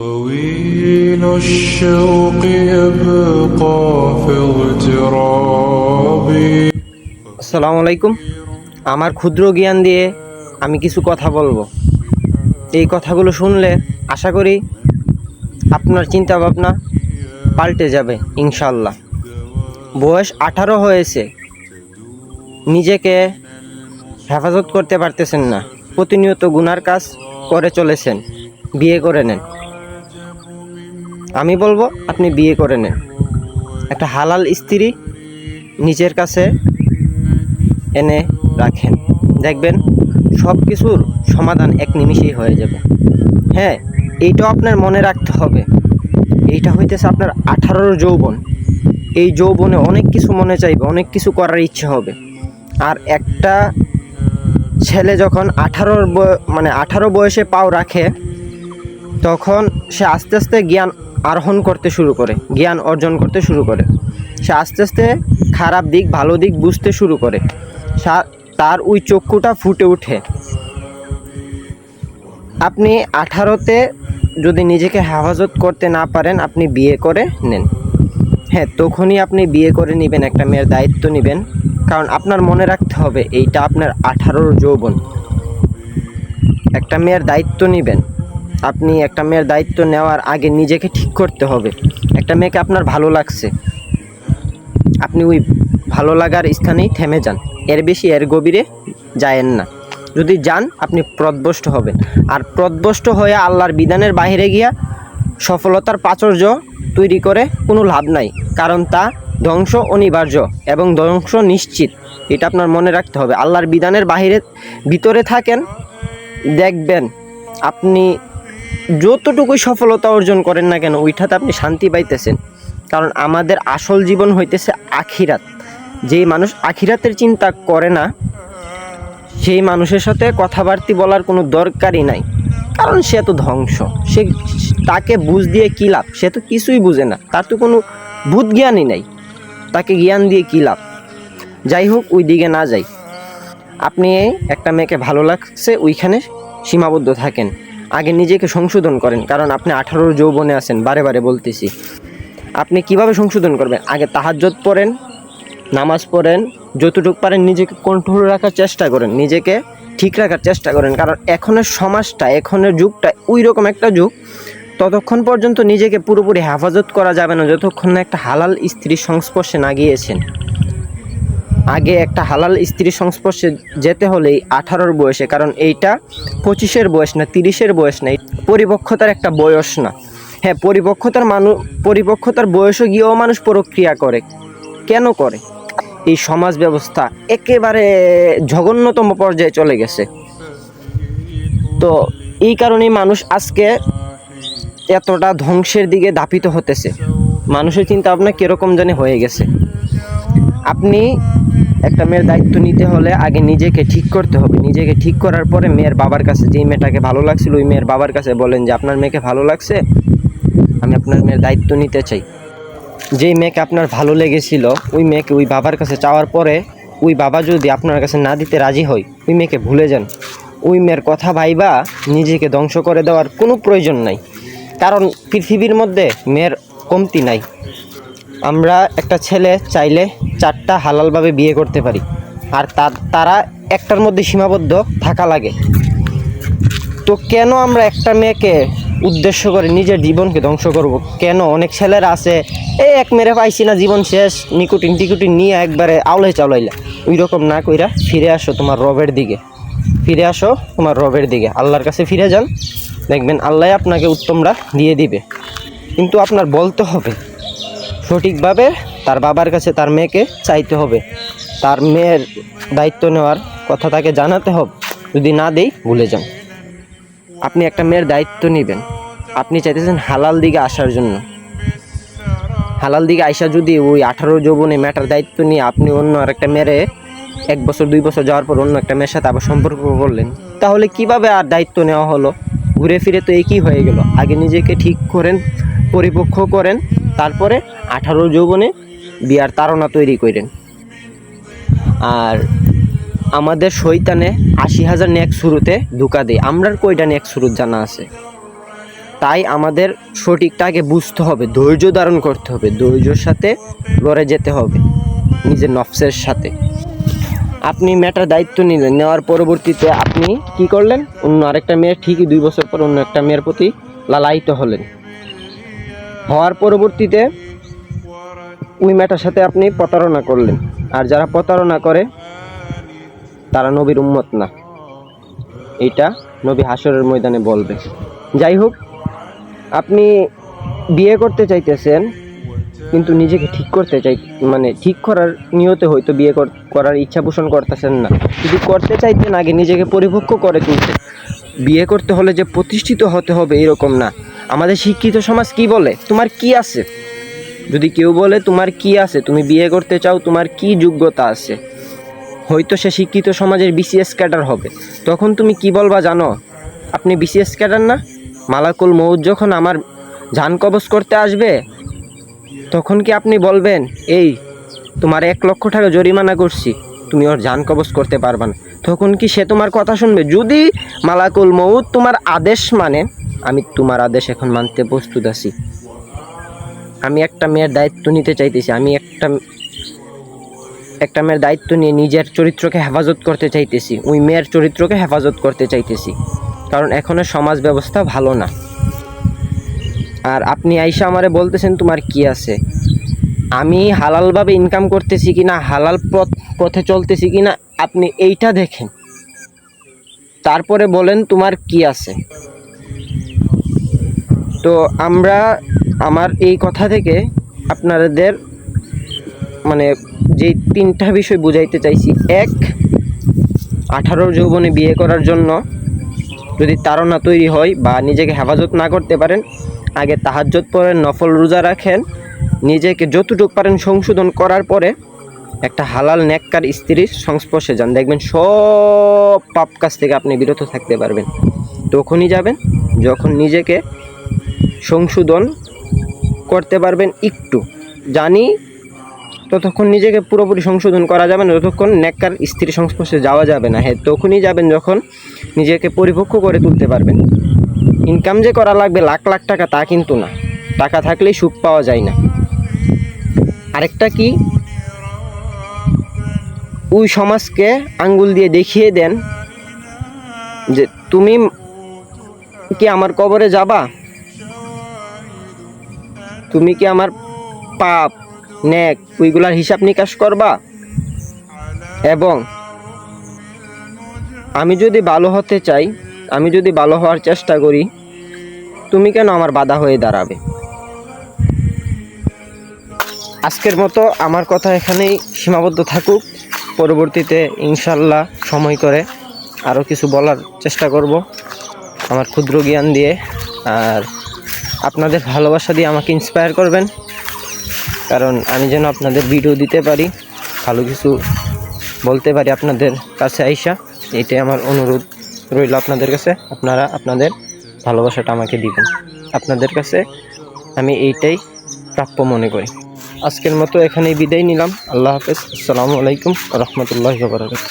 طويل الشوق يبقى في اغترابي আসসালামু আলাইকুম আমার ক্ষুদ্র জ্ঞান দিয়ে আমি কিছু কথা বলবো এই কথাগুলো শুনলে আশা করি আপনার চিন্তা ভাবনা পাল্টে যাবে ইনশাল্লাহ বয়স আঠারো হয়েছে নিজেকে হেফাজত করতে পারতেছেন না প্রতিনিয়ত গুনার কাজ করে চলেছেন বিয়ে করে নেন আমি বলব, আপনি বিয়ে করে নেন। একটা হালাল স্ত্রী নিজের কাছে এনে রাখেন। দেখবেন সব কিছুর সমাধান এক নিমিষেই হয়ে যাবে। হ্যাঁ এইটাও আপনার মনে রাখতে হবে। এইটা হইতেছে আপনার আঠারোর যৌবন। এই যৌবনে অনেক কিছু মনে চাইবে, অনেক কিছু করার ইচ্ছে হবে। আর একটা ছেলে যখন আঠারোর মানে আঠারো বয়সে পাও রাখে, তখন সে আস্তে আস্তে জ্ঞান আরোহণ করতে শুরু করে, জ্ঞান অর্জন করতে শুরু করে। সে আস্তে আস্তে খারাপ দিক, ভালো দিক বুঝতে শুরু করে। তার ওই চক্ষুটা ফুটে ওঠে। আপনি আঠারোতে যদি নিজেকে হেফাজত করতে না পারেন, আপনি বিয়ে করে নেন। হ্যাঁ তখনই আপনি বিয়ে করে নেবেন, একটা মেয়ের দায়িত্ব নেবেন। কারণ আপনার মনে রাখতে হবে, এইটা আপনার আঠারোর যৌবন। একটা মেয়ের দায়িত্ব নেবেন। আপনি একটা মেয়ের দায়িত্ব নেওয়ার আগে নিজেকে ঠিক করতে হবে। একটা মেয়েকে আপনার ভালো লাগছে। আপনি ওই ভালো লাগার স্থানেই থেমে যান। এর বেশি এর গভীরে যায়েন না। যদি যান, আপনি প্রদবষ্ট হবেন। আর প্রদবষ্ট হয়ে আল্লাহর বিধানের বাইরে গিয়া সফলতার প্রাচুর্য তৈরি করে কোনো লাভ নাই। কারণ তা ধ্বংস অনিবার্য এবং ধ্বংস নিশ্চিত। এটা আপনার মনে রাখতে হবে। আল্লাহর বিধানের বাহিরে ভিতরে থাকেন, দেখবেন আপনি যতটুকুই সফলতা অর্জন করেন না কেন, ওইটাতে আপনি শান্তি পাইতেছেন। কারণ আমাদের আসল জীবন হইতেছে আখিরাত। যেই মানুষ আখিরাতের চিন্তা করে না, সেই মানুষের সাথে কথাবার্তি বলার কোনো দরকারই নাই। কারণ সে তো ধ্বংস। সে তাকে বুঝ দিয়ে কী লাভ? সে তো কিছুই বুঝে না। তার তো কোনো বুধ জ্ঞানই নাই। তাকে জ্ঞান দিয়ে কী লাভ? যাই হোক, ওই দিকে না যাই। আপনি একটা মেয়েকে ভালো লাগছে, ওইখানে সীমাবদ্ধ থাকেন। আগে নিজেকে সংশোধন করেন, কারণ আপনি আঠারোর যৌবনে আছেন, বারে বারে বলতেছি। আপনি কীভাবে সংশোধন করবেন? আগে তাহাজ্জত পড়েন, নামাজ পড়েন, যতটুকু পারেন নিজেকে কন্ট্রোল রাখার চেষ্টা করেন, নিজেকে ঠিক রাখার চেষ্টা করেন, কারণ এখনের সমাজটা, এখনের যুগটা ওই রকম একটা যুগ, ততক্ষণ পর্যন্ত নিজেকে পুরোপুরি হেফাজত করা যাবে না, যতক্ষণ না একটা হালাল স্ত্রীর সংস্পর্শে না গিয়েছেন। আগে একটা হালাল স্ত্রীর সংস্পর্শে যেতে হলেই আঠারোর বয়সে, কারণ এইটা পঁচিশের বয়স না, তিরিশের বয়স না, এই পরিপক্কতার একটা বয়স না। হ্যাঁ পরিপক্কতার মানুষ পরিপক্কতার বয়সে গিয়েও মানুষ প্রক্রিয়া করে। কেন করে? এই সমাজ ব্যবস্থা একেবারে জঘন্যতম পর্যায়ে চলে গেছে। তো এই কারণেই মানুষ আজকে এতটা ধ্বংসের দিকে দাপিত হতেছে। মানুষের চিন্তা ভাবনা কীরকম জানি হয়ে গেছে। আপনি একটা মেয়ের দায়িত্ব নিতে হলে আগে নিজেকে ঠিক করতে হবে। নিজেকে ঠিক করার পরে মেয়ের বাবার কাছে, যেই মেয়েটাকে ভালো লাগছিল, ওই মেয়ের বাবার কাছে বলেন যে, আপনার মেয়েকে ভালো লাগছে? আমি আপনার মেয়ের দায়িত্ব নিতে চাই। যেই মেয়েকে আপনার ভালো লেগেছিল, ওই মেয়েকে ওই বাবার কাছে চাওয়ার পরে, ওই বাবা যদি আপনার কাছে না দিতে রাজি হয়, ওই মেয়েকে ভুলে যান। ওই মেয়ের কথা ভাইবা নিজেকে ধ্বংস করে দেওয়ার কোনো প্রয়োজন নাই। কারণ পৃথিবীর মধ্যে মেয়ের কমতি নাই। আমরা একটা ছেলে চাইলে চারটা হালালভাবে বিয়ে করতে পারি। আর তার একটার মধ্যে সীমাবদ্ধ থাকা লাগে। তো কেন আমরা একটা মেয়েকে উদ্দেশ্য করে নিজের জীবনকে ধ্বংস করব? কেন অনেক ছেলেরা আছে এই এক মেরে পাইছি না, জীবন শেষ, নিকুটিন টিকুটিন নিয়ে একবারে আউলাই চাউলাইলা। ওই রকম না কইরা ফিরে আসো তোমার রবের দিকে। ফিরে আসো তোমার রবের দিকে। আল্লাহর কাছে ফিরে যান। দেখবেন আল্লাহ আপনাকে উত্তমরা দিয়ে দিবে। কিন্তু আপনার বলতে হবে সঠিকভাবে তার বাবার কাছে তার মেয়েকে চাইতে হবে। তার মেয়ের দায়িত্ব নেওয়ার কথা তাকে জানাতে হবে। যদি না দেই, ভুলে যান। আপনি একটা মেয়ের দায়িত্ব নেবেন। আপনি চাইতেছেন হালাল দিকে আসার জন্য। হালাল দিকে আইসা যদি ওই আঠারো যৌবনে মেয়েটার দায়িত্ব নিয়ে আপনি অন্য আর একটা মেয়েরে এক বছর, দুই বছর যাওয়ার পর অন্য একটা মেয়ের সাথে আবার সম্পর্ক করলেন, তাহলে কীভাবে আর দায়িত্ব নেওয়া হলো? ঘুরে ফিরে তো একই হয়ে গেল। আগে নিজেকে ঠিক করেন পরিপক্ষ করেন। তারপরে আঠারো যৌবনে বিয়ার তাড়না তৈরি করেন। আর আমাদের শৈতানে আশি হাজার নেক শুরুতে ধোকা দেয়। আমরার কয়টা নেক শুরু জানা আছে? তাই আমাদের সঠিকটাকে বুঝতে হবে, ধৈর্য ধারণ করতে হবে, ধৈর্যর সাথে লড়ে যেতে হবে, নিজের নফসের সাথে। আপনি মেয়েটার দায়িত্ব নিলেন, নেওয়ার পরবর্তীতে আপনি কি করলেন? অন্য আরেকটা মেয়ে, ঠিকই দুই বছর পর অন্য একটা মেয়ের প্রতি লালায়িত হলেন। হওয়ার পরবর্তীতে ওই মেয়েটার সাথে আপনি প্রতারণা করলেন। আর যারা প্রতারণা করে, তারা নবীর উম্মত না। এটা নবী হাসরের ময়দানে বলবে। যাই হোক, আপনি বিয়ে করতে চাইতেছেন, কিন্তু নিজেকে ঠিক করতে চাই মানে ঠিক করার নিয়তে হয়তো বিয়ে কর- করার ইচ্ছা পোষণ করতেছেন না। যদি করতে চাইতেন, আগে নিজেকে পরিপক্ক করে তুলতে। বিয়ে করতে হলে যে প্রতিষ্ঠিত হতে হবে, এরকম না। আমাদের শিক্ষিত সমাজ কি বলে? তোমার কি আছে? যদি কেউ বলে, তোমার কি আছে? তুমি বিয়ে করতে চাও, তোমার কি যোগ্যতা আছে? হয়তো সে শিক্ষিত সমাজের বিসিএস ক্যাডার হবে। তখন তুমি কি বলবা জানো? আপনি বিসিএস ক্যাডার না? মালাকুল মৌদ যখন আমার যান কবজ করতে আসবে, তখন কি আপনি বলবেন, এই, তোমার এক লক্ষ টাকা জরিমানা করছি, তুমি ওর যান কবজ করতে পারবে না? তখন কি সে তোমার কথা শুনবে? যদি মালাকুল মৌদ তোমার আদেশ মানে আমি তোমার আদেশ এখন মানতে প্রস্তুত আছি। আমি একটা মেয়ের দায়িত্ব নিতে চাইতেছি। আমি একটা একটা মেয়ের দায়িত্ব নিয়ে নিজের চরিত্রকে হেফাজত করতে চাইতেছি। ওই মেয়ের চরিত্রকে হেফাজত করতে চাইতেছি। কারণ এখনের সমাজ ব্যবস্থা ভালো না। আর আপনি আইসা আমারে বলতেছেন, তোমার কি আছে? আমি হালালভাবে ইনকাম করতেছি কি না হালাল পথ, পথে চলতেছি কি না আপনি এইটা দেখেন। তারপরে বলেন, তোমার কি আছে? তো আমরা আমার এই কথা থেকে আপনাদের মানে যে তিনটা বিষয় বুঝাইতে চাইছি। এক, আঠারো যৌবনে বিয়ে করার জন্য যদি তাড়না তৈরি হয় বা নিজেকে হেফাজত না করতে পারেন, আগে তাহাজ্জত পড়েন, নফল রোজা রাখেন, নিজেকে যতটুকু পারেন সংশোধন করার পরে একটা হালাল নেককার স্ত্রীর সংস্পর্শে যান। দেখবেন সব পাপ কাজ থেকে আপনি বিরত থাকতে পারবেন। তখনই যাবেন, যখন নিজেকে সংশোধন করতে পারবেন একটু। জানি ততক্ষণ নিজেকে পুরোপুরি সংশোধন করা যাবে না, ততক্ষণ নেককার স্ত্রী সংস্পর্শে যাওয়া যাবে না। হ্যাঁ তখনই যাবেন যখন নিজেকে পরিপক্ক করে তুলতে পারবেন। ইনকাম যে করা লাগবে লাখ লাখ টাকা তা কিন্তু না। টাকা থাকলেই সুখ পাওয়া যায় না। আরেকটা কি? ওই সমাজকে আঙ্গুল দিয়ে দেখিয়ে দেন যে, তুমি কি আমার কবরে যাবা? তুমি কি আমার পাপ নেক ওইগুলার হিসাব নিকাশ করবা? এবং আমি যদি ভালো হতে চাই, আমি যদি ভালো হওয়ার চেষ্টা করি, তুমি কেন আমার বাধা হয়ে দাঁড়াবে? আজকের মতো আমার কথা এখানেই সীমাবদ্ধ থাকুক। পরবর্তীতে ইনশাল্লাহ সময় করে আরও কিছু বলার চেষ্টা করব। আমার ক্ষুদ্র জ্ঞান দিয়ে আর আপনাদের ভালোবাসা দিয়ে আমাকে ইন্সপায়ার করবেন। কারণ আমি যেন আপনাদের ভিডিও দিতে পারি, ভালো কিছু বলতে পারি আপনাদের কাছে আইসা, এটাই আমার অনুরোধ রইল আপনাদের কাছে। আপনারা আপনাদের ভালোবাসাটা আমাকে দিবেন। আপনাদের কাছে আমি এইটাই প্রাপ্য মনে করি। আজকের মতো এখানেই বিদায় নিলাম। আল্লাহ হাফেজ। আসসালামু আলাইকুম রহমতুল্লাহ বারকাত